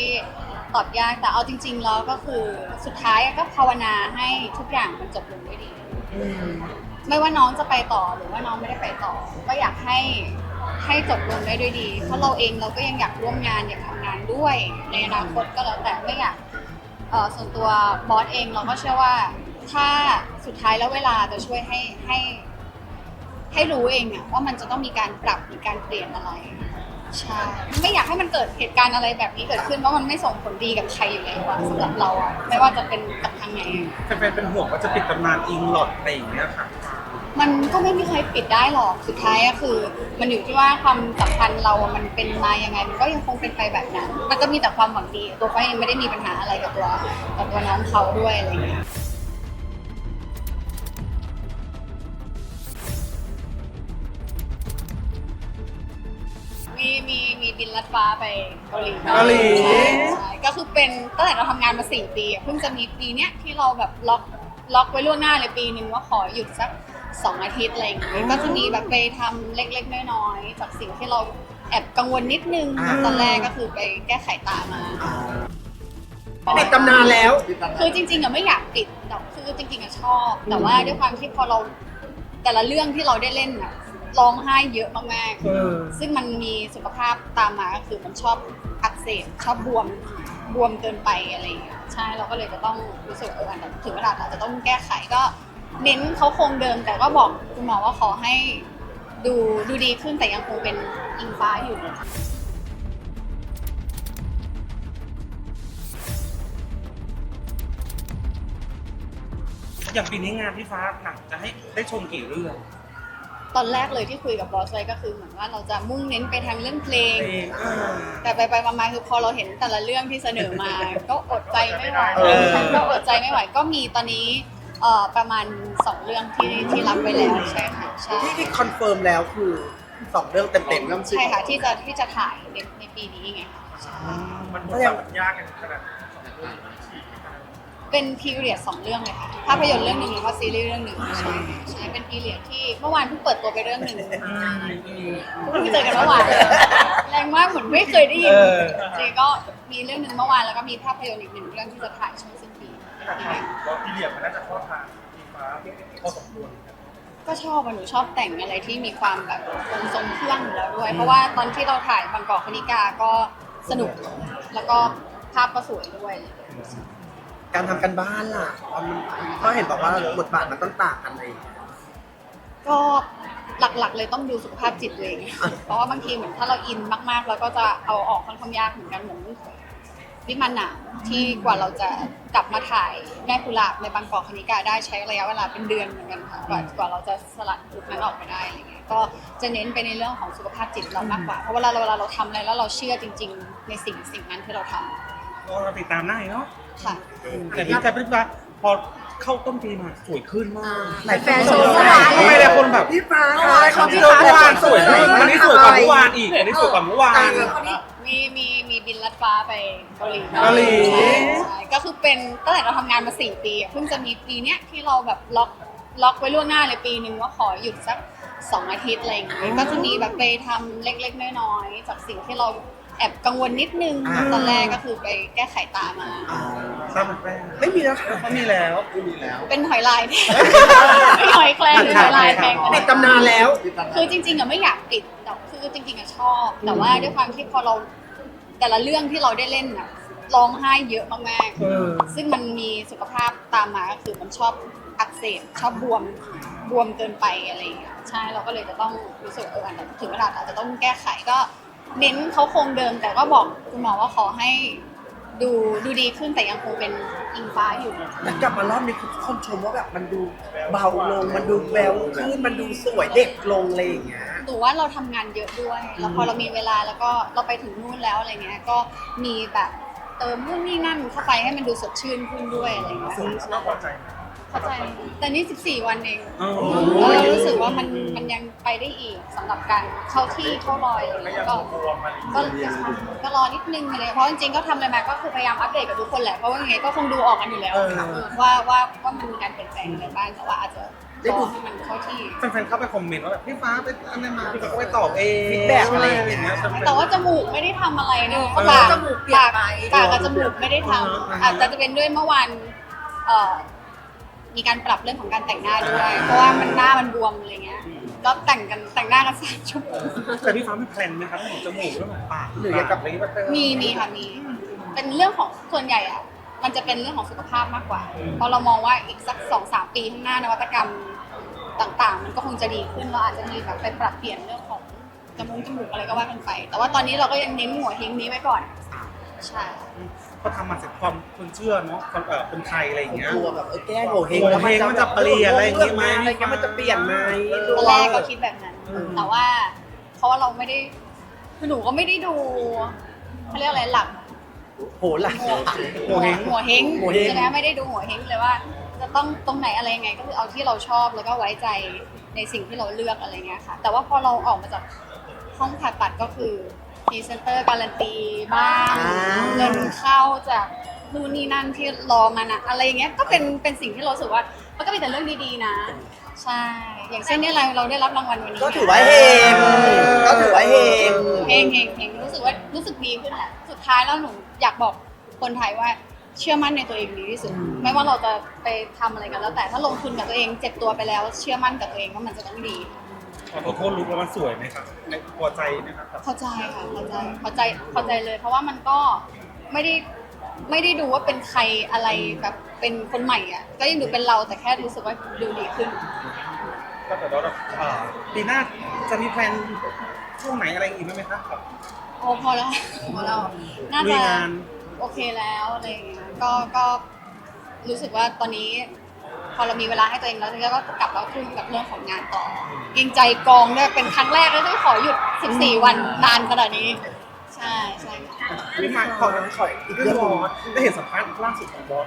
ที่ตอบยากแต่เอาจริง ๆ แล้วก็คือสุดท้ายก็ภาวนาให้ทุกอย่างมันจบลงด้วยดี อืมไม่ว่าน้องจะไปต่อหรือว่าน้องไม่ได้ไปต่อ ก็อยากให้ให้จบลงได้ด้วยดี เพราะเราเองเราก็ยังอยากร่วมงานอยากทำงานด้วย ในอนาคตก็แล้วแต่ไม่อยากเอ่อส่วนตัวบอสเองเราก็เชื่อว่า ถ้าสุดท้ายแล้วเวลาจะช่วยให้ให้ ให้รู้เองอะว่ามันจะต้องมีการปรับหรือการเปลี่ยนอะไร ใช่ไม่อยากให้มันเกิดเหตุการณ์อะไรแบบนี้เกิดขึ้นเพราะมันไม่ส่งผลดีกับใครอยู่แล้วอะสำหรับเราอะไม่ว่าจะเป็นกับทางไหนแฟนๆเป็นห่วงว่าจะปิดตำนานอิงหลอดอะไรอย่างเงี้ยค่ะ มันก็ไม่มีใครปิดได้หรอกสุดท้ายก็คือ มันอยู่ที่ว่าความสัมพันธ์เรามันเป็นมายังไง มันก็ยังคงเป็นไปแบบนั้น มันก็มีแต่ความหวังดี ตัวเขาเองไม่ได้มีปัญหาอะไรกับตัวกับตัวน้องเขาด้วยอะไรอย่างเงี้ย มีมีมีบินลัดฟ้าไปเกาหลีเกาหลี ใช่ใช่ก็คือเป็นตั้งแต่เราทำงานมาสี่ปีอะเพิ่งจะมีปีเนี้ยที่เราแบบล็อกล็อกไว้ล่วงหน้าเลยปีหนึ่งว่าขอหยุดสักสองอาทิตย์อะไรอย่างเงี้ยก็จะมีแบบไปทำเล็กๆน้อยๆจากสิ่งที่เราแอบกังวลนิดนึงอ่า ตอนแรกก็คือไปแก้ไขตามา ปิดตำนานแล้ว คือจริงๆอะไม่อยากปิดแต่คือจริงๆอะชอบ แต่ว่าด้วยความที่พอเราแต่ละเรื่องที่เราได้เล่นอะ ร้องไห้เยอะมากๆเออซึ่งมันมีสุขภาพตามมาก็คือมันชอบอักเสบชอบบวมบวมเกินไปอะไรอย่างเงี้ยใช่เราก็เลยจะต้องรู้สึกว่าเอออันนั้นถึงเวลาอาจจะต้องแก้ไขก็เน้นเขาคงเดิม แต่ก็บอกคุณหมอว่าขอให้ดูดูดีขึ้นแต่ยังคงเป็นอิงฟ้าอยู่ อย่างปีนี้งานพี่ฟ้าหนังจะให้ได้ชมกี่เรื่อง ตอนแรกเลยที่คุยกับบอสไว้ก็คือเหมือนว่าเราจะมุ่งเน้นไปทางเรื่องเพลงเพลงอ่าแต่ไปไปๆมาๆคือพอเราเห็นแต่ละเรื่องที่เสนอมา ก็อดใจไม่ไหวเออก็อดใจไม่ไหวก็มีตอนนี้เอ่อประมาณสองเรื่องที่ที่รับไว้แล้วใช่ค่ะใช่ที่ที่คอนเฟิร์มแล้วคือสองเรื่องเต็มๆเรื่องใช่ค่ะที่จะที่จะถ่ายในในปีนี้ไงค่ะใช่มันบทบาทมันยากกันขนาดไหนสอง เรื่องเป็นพีเรียดสองเรื่องเลยค่ะภาพยนตร์เรื่องหนึ่งแล้วก็ซีรีส์เรื่องหนึ่งใช่ค่ะใช่เป็นพีเรียดที่เมื่อวานเพิ่งเปิดตัวไปเรื่องหนึ่งเพิ่งไปเจอกันเมื่อวานแรงมากเหมือนไม่เคยได้ยินเออจริงๆก็มีเรื่องหนึ่งเมื่อวานแล้วก็มีภาพยนตร์อีกหนึ่งเรื่องที่จะถ่ายช่วงสิ้นปีแต่ทางก็พี่เหลี่ยมมันน่าจะเข้าทางพี่ฟ้าพอสมควรก็ชอบอะหนูชอบแต่งอะไรที่มีความแบบทรงเครื่องอยู่แล้วด้วย เพราะว่าตอนที่เราถ่ายบางกอกคณิกาก็สนุกแล้วก็ภาพก็สวยด้วย การทำกันบ้านล่ะมันก็เห็นบอกว่าบทบาทมันต้องต่างกันเลยก็หลักๆ เลยต้องดูสุขภาพจิตตัวเอง เพราะว่าบางทีเหมือนถ้าเราอินมากๆแล้วก็จะเอาออกค่อนข้างยากเหมือนกันเหมือนวิมานหนาที่กว่าเราจะกลับมาถ่ายแม่กุหลาบในบางกอกคณิกาได้ใช้ระยะเวลาเป็นเดือนเหมือนกันค่ะกว่ากว่าเราจะสลัดลุคนั้นออกมาได้อะไรเงี้ยก็จะเน้นไปในเรื่องของสุขภาพจิตเรามากกว่าเพราะเวลาเราเวลาเราทำอะไรแล้วเราเชื่อจริง ๆ ในสิ่งสิ่งนั้นที่เราทำ ก็เราติดตามได้เนาะค่ะ แต่พี่แต่พี่ฟ้าพอเข้าต้นปีมาสวยขึ้นมากหลายแฟนโชว์เมื่อวาน ทำไมหลายคนแบบพี่ฟ้าเขาที่เมื่อวานสวยเลยอันนี้สวยกว่าเมื่อวานอีกอันนี้สวยกว่าเมื่อวาน มีมีมีบินลัดฟ้าไปเกาหลีเกาหลี ใช่ใช่ก็คือเป็นตั้งแต่เราทำงานมาสี่ปีอะเพิ่งจะมีปีเนี้ยที่เราแบบล็อกล็อกไว้ล่วงหน้าเลยปีหนึ่งว่าขอหยุดสักสองอาทิตย์อะไรอย่างเงี้ยก็จะมีแบบไปทำเล็กๆน้อยๆจากสิ่งที่เรา แอบกังวลนิดนึงอ่า ตอนแรกก็คือไปแก้ไขตามา อ่าทราบเป็นแป้งไม่มีแล้วค่ะเขามีแล้ว เป็นหอยลายแทน เป็นหอยแครงเป็นหอยลายแทนปิดตำนานแล้ว คือจริงๆอะไม่อยากปิดแต่คือจริงๆอะชอบ แต่ว่าด้วยความที่พอเราแต่ละเรื่องที่เราได้เล่นอะร้องไห้เยอะมากเออ ๆ ซึ่งมันมีสุขภาพตามมาก็คือมันชอบอักเสบชอบบวมบวมเกินไปอะไรอย่างเงี้ยใช่เราก็เลยจะต้องรู้สึกว่าเอออันนั้นถึงเวลาอาจจะต้องแก้ไขก็ เน้นเขาคงเดิม แต่ก็บอกคุณหมอว่าขอให้ดูดูดีขึ้นแต่ยังคงเป็นอิงฟ้าอยู่ แล้วกลับมารอบนี้ทุกคนชมว่าแบบมันดูเบาลง มันดูแววขึ้น มันดูสวยเด็กลงอะไรอย่างเงี้ย หนูว่าเราทำงานเยอะด้วย แล้วพอเรามีเวลาแล้วก็เราไปถึงนู่นแล้วอะไรเงี้ย ก็มีแบบเติมนู่นนี่นั่นเข้าไปให้มันดูสดชื่นขึ้นด้วยอะไรเงี้ยน่าพอใจ เข้าใจแต่นี่14 วันเองอ๋อแล้วเรารู้สึกว่ามันมันยังไปได้อีกสำหรับการเข้าที่เข้ารอยอะไรเงี้ยก็ก็ก็รอนิดนึงอะไรเลยเพราะจริงๆก็ทำอะไรมาก็คือพยายามอัปเดตกับทุกคนแหละเพราะว่ายังไงก็คงดูออกกันอยู่แล้วเออเออ ว่าว่าว่ามันมีการเปลี่ยนแปลงอะไรบ้างแต่ว่าอาจจะรอให้มันเข้าที่ แฟนๆเข้าไปคอมเมนต์ว่าแบบพี่ฟ้าไปอันนั้นมาพี่ฟ้าก็ไปตอบเอง feedback อะไรอย่างเงี้ย แต่ว่าจมูกไม่ได้ทำอะไรนะเออปากจมูกเปลี่ยนไป ปากกับจมูกไม่ได้ทำอาจจะจะเป็นด้วยเมื่อวานเอ่อ มีการปรับเรื่องของการแต่งหน้าด้วย เพราะว่ามันหน้ามันบวมอะไรเงี้ยก็แต่งกันแต่งหน้ากันสามชั่วโมงแต่พี่ฟ้ามีแพลนไหมครับเรื่องของจมูกเรื่องของปากหรืออยากกลับอะไรอย่างเงี้ยมีมีค่ะมีเป็นเรื่องของส่วนใหญ่อะมันจะเป็นเรื่องของสุขภาพมากกว่า เพราะเรามองว่าอีกสักสองสามปีข้างหน้านวัตกรรมต่างๆ มันก็คงจะดีขึ้นเราอาจจะมีแบบไปปรับเปลี่ยนเรื่องของจมูกจมูกอะไรก็ว่ากันไป แต่ว่าตอนนี้เราก็ยังเน้นหัวเฮงนี้ไว้ก่อนใช่ พอทำมาเสร็จความคนเชื่อเนาะคนเอ่อคนไทยอะไรอย่างเงี้ย กลัวแบบเออแก้โงเฮงโงเห้งมันจะเปลี่ยนอะไรอย่างงี้ไหมอะไรเงี้ยมันจะเปลี่ยนไหมตอนแรกก็คิดแบบนั้น อืม แต่ว่า เพราะว่าเราไม่ได้คือหนูก็ไม่ได้ดูเขาเรียกอะไรหลักโหหลัก หัวหัวเฮงหัวเฮงหัวเฮง ใช่ไหมไม่ได้ดูหัวเฮงเลยว่า จะต้องตรงไหนอะไรยังไง ก็คือเอาที่เราชอบแล้วก็ไว้ใจในสิ่งที่เราเลือกอะไรเงี้ยค่ะ แต่ว่าพอเราออกมาจากห้องผ่าตัดก็คือ พรีเซนเตอร์การันตีบ้างอ่า เงินเข้าจากนู่นนี่นั่นที่รอมานะอะไรเงี้ยก็เป็นเป็นสิ่งที่เรารู้สึกว่ามันก็เป็นแต่เรื่องดีๆนะ ใช่ อย่างเช่นเนี่ยเราเราได้รับรางวัลวันนี้ก็ถือว่าเฮงก็ถือว่าเฮงเฮงเฮงเฮงรู้สึกว่ารู้สึกดีขึ้นแหละสุดท้ายแล้วหนูอยากบอกคนไทยว่าเชื่อมั่นในตัวเองดีที่สุด ไม่ว่าเราจะไปทำอะไรกันแล้วแต่ถ้าลงทุนกับตัวเองเจ็บตัวไปแล้ว เชื่อมั่นกับตัวเองว่ามันจะต้องดี ขอโทษลุกแล้วมันสวยไหมครับในพอใจไหมครับเข้าใจค่ะเข้าใจเข้าใจเข้าใจเลย เพราะว่ามันก็ไม่ได้ไม่ได้ดูว่าเป็นใครอะไรแบบเป็นคนใหม่อะก็ยังดูเป็นเราแต่แค่รู้สึกว่าดูดีขึ้น ก็แต่ว่าเอ่อปีหน้าจะมีแพลนช่วงไหนอะไรอีกไหมครับแบบโอ้พอแล้วพอแล้วน่าลุจะยงานโอเคแล้วอะไรอย่างเงี้ยก็ก็รู้สึกว่าตอนนี้พ อเรามีเวลาให้ตัวเองแล้วเราก็กลับมาทุ่มกับเรื่องของงานต่อเกรงใจกองด้วยเป็นครั้งแรกแล้วที่ขอหยุด 14 วันนานขนาดนี้ ใช่ใช่ค่ะพี่ฟ้าขอขออีกเรื่องบอสได้เห็นสัมภาษณ์ล่าสุดของบอส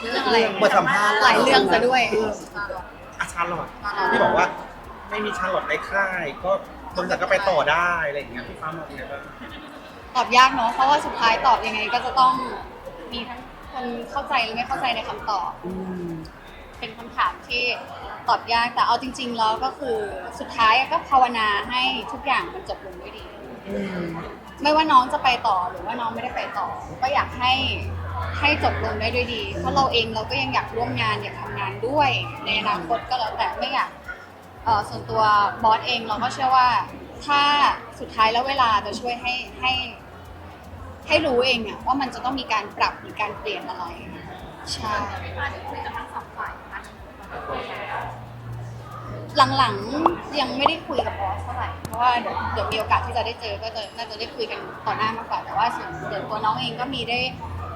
เรื่องอะไรบทสัมภาษณ์หลายเรื่องซะด้วยอาชาลอดที่บอกว่า ไม่มีชาลอตในค่าย ก็บริษัทก็ไปต่อได้อะไรอย่างเงี้ยพี่ฟ้ามองยังไงบ้างตอบยากเนาะเพราะว่าสุดท้ายตอบยังไงก็จะต้องมีทั้งคนเข้าใจและไม่เข้าใจในคำตอบอืม เป็นคำถามที่ตอบยากแต่เอาจริง ๆ แล้วก็คือสุดท้ายก็ภาวนาให้ทุกอย่างมันจบลงด้วยดี อืมไม่ว่าน้องจะไปต่อหรือว่าน้องไม่ได้ไปต่อ ก็อยากให้ให้จบลงได้ด้วยดี เพราะเราเองเราก็ยังอยากร่วมงานอยากทำงานด้วย ในอนาคตก็แล้วแต่ไม่อยากเอ่อส่วนตัวบอสเองเราก็เชื่อว่า ถ้าสุดท้ายแล้วเวลาจะช่วยให้ให้ให้รู้เองอะว่ามันจะต้องมีการปรับหรือการเปลี่ยนอะไรใช่ หลังๆยังไม่ได้คุยกับบอสเท่าไหร่ เพราะว่าเดี๋ยวเดี๋ยวมีโอกาสที่จะได้เจอก็จะน่าจะได้คุยกันต่อหน้ามากกว่า แต่ว่าส่วนเดี๋ยวตัวน้องเองก็มีได้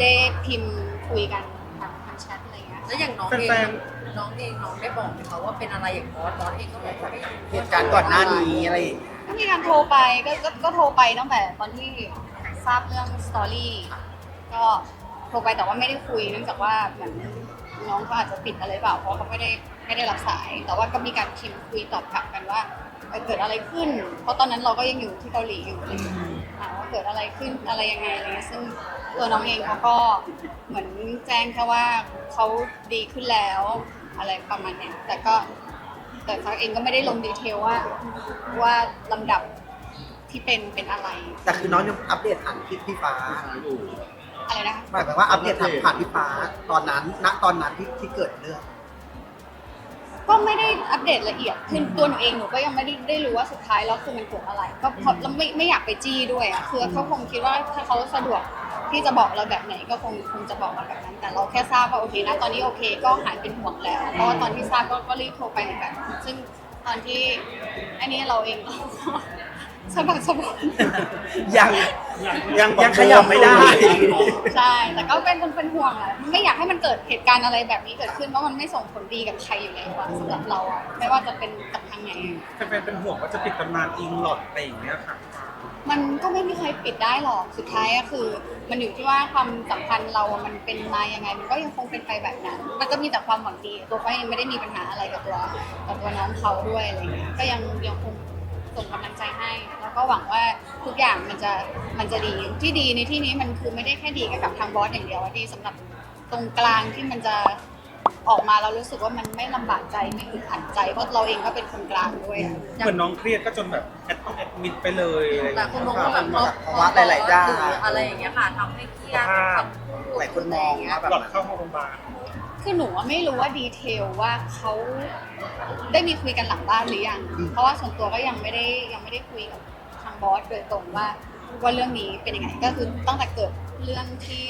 ได้พิมพ์คุยกันทางทางแชทอะไรเงี้ย แล้วอย่างน้องเองน้องเองน้องได้บอกไหมคะว่าเป็นอะไรอย่างบอสบอสเองก็บอกว่าไม่เหตุการณ์ก่อนหน้านี้อะไรอย่างเงี้ยก็มีการโทรไปก็ก็ก็โทรไปตั้งแต่ตอนที่ทราบเรื่องสตอรี่ก็โทรไปแต่ว่าไม่ได้คุยเนื่องจากว่าเหมือน น้องเขาอาจจะปิดอะไรเปล่าเพราะเขาไม่ได้ไม่ได้รับสาย แต่ว่าก็มีการพิมพ์คุยตอบกลับกันว่าเอ่อเกิดอะไรขึ้น เพราะตอนนั้นเราก็ยังอยู่ที่เกาหลีอยู่อะไรอย่างเงี้ยถามว่าเกิดอะไรขึ้นอะไรยังไงอะไรเงี้ยซึ่งตัวน้องเองเขาก็เหมือนแจ้งแค่ว่าเขาดีขึ้นแล้วอะไรประมาณเนี้ยแต่ก็แต่ฟักเองก็ไม่ได้ลงดีเทลว่าว่าลำดับที่เป็นเป็นอะไร แต่คือน้องยังอัปเดตผ่านพี่พี่ฟ้า อะไรนะคะหมายความว่าอัปเดตผ่านพี่ฟ้าตอนนั้น ณ ตอนนั้นที่ที่เกิดเรื่องก็ไม่ได้อัปเดตละเอียดคือตัวหนูเองหนูก็ยังไม่ได้ได้รู้ว่าสุดท้ายแล้วคือมันเกิดอะไร ก็เพราะแล้วไม่ไม่อยากไปจี้ด้วยอะคือเขาคงคิดว่าถ้าเขาสะดวกที่จะบอกเราแบบไหนก็คงคงจะบอกเราแบบนั้น แต่เราแค่ทราบว่าโอเคนะตอนนี้โอเคก็หายเป็นห่วงแล้ว เพราะว่าตอนที่ทราบก็ก็รีบโทรไปเหมือนกัน ซึ่งตอนที่อันนี้เราเองก็ สะบักสะบอมยังยังยังขยับไม่ได้ ใช่ แต่ก็เป็นคนเป็นห่วงอะไม่อยากให้มันเกิดเหตุการณ์อะไรแบบนี้เกิดขึ้นเพราะมันไม่ส่งผลดีกับใครอยู่แล้วอะสำหรับเราอะไม่ว่าจะเป็นกับทางไหน แฟนๆเป็นห่วงว่าจะปิดตำนานอิงหลอดอะไรอย่างเงี้ยค่ะ มันก็ไม่มีใครปิดได้หรอกสุดท้ายก็คือ มันอยู่ที่ว่าความสัมพันธ์เราอะมันเป็นมายังไง มันก็ยังคงเป็นไปแบบนั้น มันก็มีแต่ความหวังดี ตัวเขาเองไม่ได้มีปัญหาอะไรกับตัวกับตัวน้องเขาด้วยอะไรเงี้ยก็ยังยังคงส่งกำลังใจให้แล้ว ก็หวังว่าทุกอย่างมันจะมันจะดีที่ดีในที่นี้มันคือไม่ได้แค่ดีแค่กับทางบอสอย่างเดียวอะดีสำหรับตรงกลางที่มันจะออกมาเรารู้สึกว่ามันไม่ลำบากใจไม่อึดอัดใจเพราะเราเองก็เป็นคนกลางด้วยอะเหมือนน้องเครียดก็จนแบบแอดต้องแอดมิดไปเลยอะไรอย่างแต่เงี้ยคุณมองว่าแบบมาจากภาวะหลายๆด้านหรืออะไรอย่างเงี้ยค่ะทำให้เครียดภาพหลายคนมองว่าแบบหลอดเข้าโรงพยาบาลคือหนูว่าไม่รู้ว่าดีเทลว่าเขาได้มีคุยกันหลังบ้านหรือยัง เพราะว่าส่วนตัวก็ยังไม่ได้ยังไม่ได้คุยกับทาง บอสโดยตรงว่าว่าเรื่องนี้เป็นยังไงก็คือตั้งแต่เกิดเรื่องที่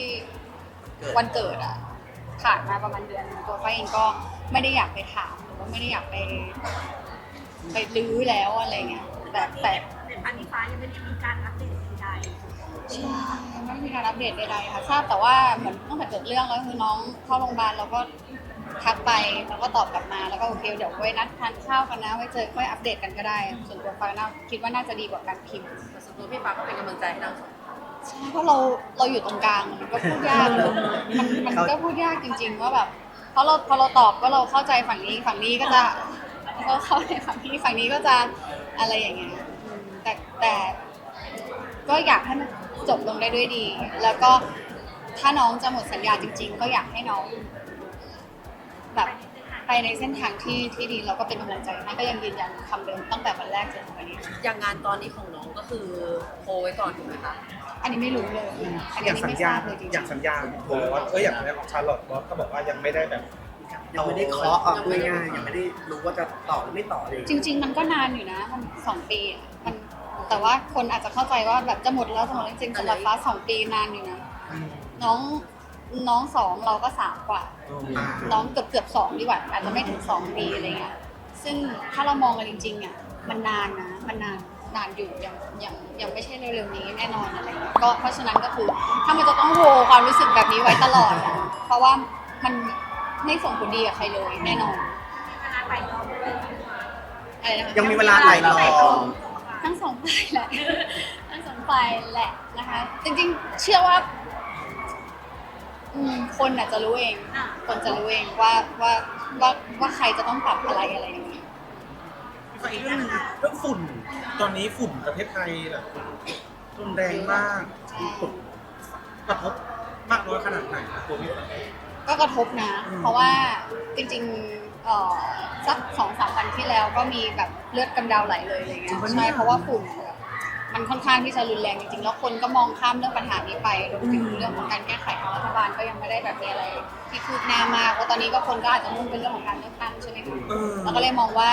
เกิดวันเกิดอะผ่านมาประมาณเดือนหนึ่งตัวไฟเองก็ไม่ได้อยากไปถามหรือว่าไม่ได้อยากไป ไปลื้อแล้วอะไรเงี้ยแต่แต่แต่ทางนี้ฟ้ายังไม่ได้มีการอัปเดตใดใช่ไม่มีการอัปเดตใดๆค่ะทราบแต่ว่าเหมือนตั้งแต่เกิดเรื่องแล้วคือน้องเข้าโรงพยาบาลเราก็ ทักไปแล้วก็ตอบกลับมาแล้วก็โอเคเดี๋ยวไว้นัดทานข้าวกันนะไว้เจอค่อยอัปเดตกันก็ได้ ส่วนตัวฟ้าน่าคิดว่าน่าจะดีกว่าการพิมพ์แต่ส่วนตัวพี่ฟ้าก็เป็นกำลังใจให้ทั้งสองใช่เพราะเราเราอยู่ตรงกลางมันก็พูดยากมันมันก็พูดยากจริง ๆ ว่าแบบเพราะเราพอเราตอบก็เราเข้าใจฝั่งนี้ฝั่งนี้ก็จะก็เข้าใจฝั่งนี้ฝั่งนี้ก็จะอะไรอย่างเงี้ยอืมแต่แต่ก็อยากให้มันจบลงได้ด้วยดี แล้วก็ถ้าน้องจะหมดสัญญาจริง ๆ ก็อยากให้น้อง แบบไปในเส้นทางที่ที่ดีเราก็เป็นกำลังใจให้ก็ยังยืนยันคำเดิมตั้งแต่วันแรกจนถึงวันนี้อย่างงานตอนนี้ของน้องก็คือโพลไว้ก่อนถูกไหมคะอันนี้ไม่รู้เลยอันอนี้ย่างสัญไม่ทญาราบเลยจริงๆอย่างสัญญาโทรว่าเอออย่างในของชาร์ลอตบอสก็บอกว่ายังไม่ได้แบบ ยังไม่ได้เคาะอะพูดง่ายๆยังไม่ได้รู้ว่าจะต่อหรือไม่ต่อเลยจริง ๆ มันก็นานอยู่นะมันสองปีอะมันแต่ว่าคนอาจจะเข้าใจว่าแบบจะหมดแล้วจะหมดแล้วจริงๆสำหรับฟ้าสองปีนานอยู่นะ น้อง น้องสองเราก็สามกว่า น้องเกือบเกือบสองดีกว่า อาจจะไม่ถึงสองปีอะไรเงี้ยซึ่งถ้าเรามองกันจริงๆอะมันนานนะมันนานนานอยู่ยังยังยังไม่ใช่เร็วๆนี้แน่นอนอะไรเงี้ยก็เพราะฉะนั้นก็คือถ้ามันจะต้องโฮความรู้สึกแบบนี้ไว้ตลอดอะเพราะว่ามันไม่ส่งผลดีกับใครเลยแน่นอนๆเวลาไปรอบเลยอะไรนะคะยังมีเวลาไหลต่อทั้งสองฝ่ายแหละทั้งสองฝ่ายแหละนะคะ จริงๆ เชื่อว่า อืมคนอาจจะรู้เองคนจะรู้เองว่าว่าว่าว่าใครจะต้องปรับอะไรอะไรอย่างเงี้ยอีกเรื่องหนึงเรื่องฝุ่น ตอนนี้ฝุ่นประเทศไทยแบบรุนแรงมากใช่ กระทบมากน้อยขนาดไหนนะตัวพี่ฟ้าก็กระทบนะอืมเพราะว่าจริงๆเอ่อสักสองสามวันที่แล้วก็มีแบบเลือดกำเดาไหลเลยอะไรเงี้ยใช่เพราะว่าฝุ่นแบบ มันค่อนข้างที่จะรุนแรงจริงๆ แล้วคนก็มองข้ามเรื่องปัญหานี้ไปรวมถึงเรื่องของการแก้ไขของรัฐบาลก็ยังไม่ได้แบบมีอะไร ที่คืบหน้ามากเพราะตอนนี้ก็คนก็อาจจะมุ่งเป็นเรื่องของการเลือกตั้งใช่ไหมคะเออเราก็เลยมองว่า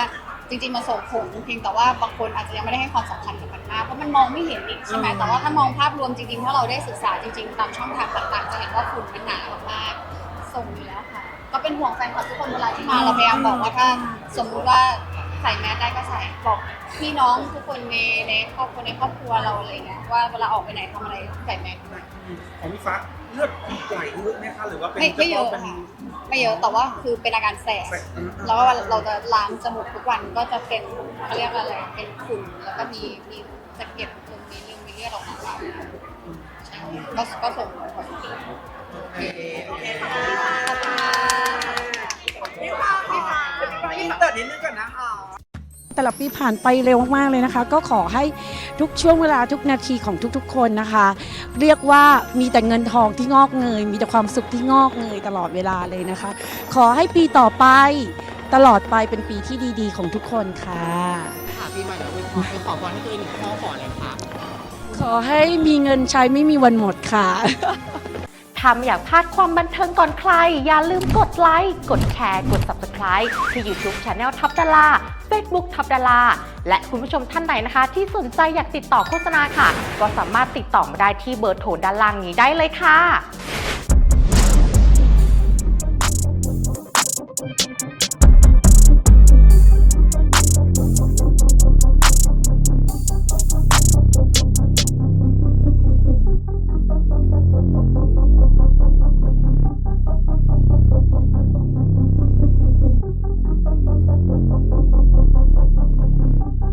จริงๆมันส่งผลเพียงแต่ว่าบางคนอาจจะยังไม่ได้ให้ความสำคัญกับมันมากเพราะมันมองไม่เห็นอีกใช่ไหมอืมแต่ว่าถ้ามองภาพรวมจริงๆถ้าเราได้ศึกษาจริงๆ ตามช่องทางต่างๆจะเห็นว่าฝุ่นมันหนามากๆส่งอยู่แล้วค่ะ ก็เป็นห่วงแฟนคลับทุกคนเวลาที่มาเราพยายามบอกว่าถ้าสมมุติว่าใส่แมสได้ก็ใส่บอกพี่น้องทุกคนในในครอบครัวในครอบครัวเราอะไรเงี้ยว่าเวลาออกไปไหนทำอะไรใส่แมสด้วยของพี่ฟ้าเลือดไหลเยอะไหมคะหรือว่าเป็นไม่ไม่เยอะฉพาป็นค่ะไม่เยอะแต่ว่าคือเป็นอาการแสบแบบอืมแล้วก็เราจะล้างจมูกทุกวันก็จะเป็นเขาเรียกอะไรเป็นฝุ่นแล้วก็มีมีสะเก็ดตรงนี้นึงมีเลือดออกมาบ้างใช่ก็ก็ส่งผลโอเคโอเคขอบคุณค่ะพี่ฟ้าพี่ฟ้าพี่ฟ้าเติร์ดนิดนึงก่อนนะคะ แต่ละปีผ่านไปเร็วมากๆเลยนะคะ ก็ขอให้ทุกช่วงเวลาทุกนาทีของทุกๆ คนนะคะ เรียกว่ามีแต่เงินทองที่งอกเงย มีแต่ความสุขที่งอกเงยตลอดเวลาเลยนะคะ ขอให้ปีต่อไปตลอดไปเป็นปีที่ดีๆ ของทุกคนค่ะค่ะปีใหม่แล้วอวยพรไปขอพรให้ตัวเองหนึ่งข้อขออะไรคะขอให้มีเงินใช้ไม่มีวันหมดค่ะ ถ้าไม่อยากพลาดความบันเทิงก่อนใคร อย่าลืมกดไลค์ กดแชร์ กด Subscribe ที่ YouTube Channel ทับดารา Facebook ทับดาราและคุณผู้ชมท่านไหนนะคะ ที่สนใจอยากติดต่อโฆษณาค่ะ ก็สามารถติดต่อมาได้ที่เบอร์โทรด้านล่างนี้ได้เลยค่ะ